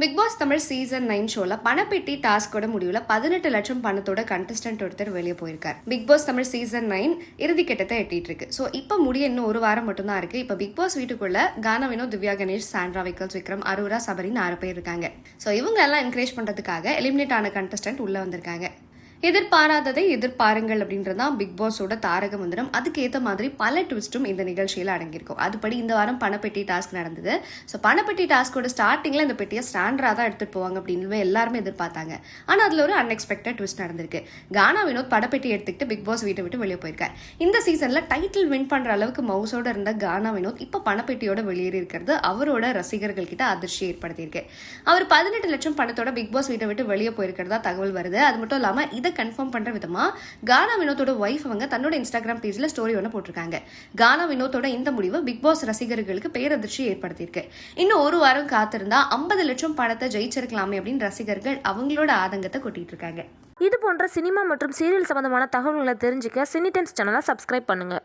Bigg Boss Tamil season nine ஷோல பணப்பெட்டி டாஸ்கோட முடிவுல பதினெட்டு லட்சம் பணத்தோட கண்டஸ்டன்ட் ஒருத்தர் வெளியே போயிருக்கார். Bigg Boss Tamil season nine இறுதிக்கட்டத்தை எட்டிட்டு இருக்கு. ஸோ இப்போ முடிய இன்னும் ஒரு வாரம் மட்டும் தான் இருக்கு. இப்போ பிக் பாஸ் வீட்டுக்குள்ள கான வினோ திவ்யா கணேஷ் சாண்ட்ரா விக்கல்ஸ் விக்ரம் அருரா சபரின்னு ஆறு பேர் இருக்காங்க. ஸோ இவங்க எல்லாம் என்கரேஜ் பண்றதுக்காக எலிமினேட் ஆன கண்டஸ்டன்ட் உள்ள வந்திருக்காங்க. எதிர்பாராததை எதிர்பாருங்கள் அப்படின்றது தான் பிக் பாஸோட தாரக மந்திரம். அதுக்கேற்ற மாதிரி பல ட்விஸ்ட்டும் இந்த நிகழ்ச்சியில் அடங்கியிருக்கும். அதுபடி இந்த வாரம் பணப்பெட்டி டாஸ்க் நடந்தது. ஸோ பணப்பெட்டி டாஸ்கோட ஸ்டார்டிங்கில் இந்த பெட்டியை ஸ்டாண்டராக தான் எடுத்துகிட்டு போவாங்க அப்படின்னு எல்லாருமே எதிர்பார்த்தாங்க. ஆனால் அதில் ஒரு அன்எக்ஸ்பெக்டட் ட்விஸ்ட் நடந்திருக்கு. கானா வினோத் படப்பெட்டி எடுத்துக்கிட்டு பிக் பாஸ் வீட்டை விட்டு வெளியே போயிருக்கார். இந்த சீசனில் டைட்டில் வின் பண்ணுற அளவுக்கு மவுஸோட இருந்த கானா வினோத் இப்போ பணப்பெட்டியோட வெளியேறி இருக்கிறது அவரோட ரசிகர்கள் கிட்ட அதிர்ச்சி ஏற்படுத்தியிருக்கு. அவர் பதினெட்டு லட்சம் பணத்தோட பிக் பாஸ் வீட்டை விட்டு வெளியே போயிருக்கிறதா தகவல் வருது. அது மட்டும் இல்லாமல் இதை கன்ஃபார்ம் பண்ற விதமா கானா வினோத்தோட ஒய்ஃப் அவங்க தன்னோட இன்ஸ்டாகிராம் பேஜில் ஸ்டோரி ஒன்று போட்டிருக்காங்க. கானா வினோத்தோட இந்த முடிவு பிக் பாஸ் ரசிகர்களுக்கு பேரதிர்ச்சி ஏற்படுத்தியிருக்கு. இன்னும் ஒரு வாரம் காத்திருந்தா ஐம்பது லட்சம் பணத்தை ஜெயிச்சிருக்கலாமே அப்படின்னு ரசிகர்கள் அவங்களோட ஆதங்கத்தை கொட்டிட்டு இருக்காங்க இது போன்ற சினிமா மற்றும் சீரியல் சம்பந்தமான தகவல்களை தெரிஞ்சுக்க சினி டென்ஸ் சேனலை சப்ஸ்கிரைப் பண்ணுங்கள்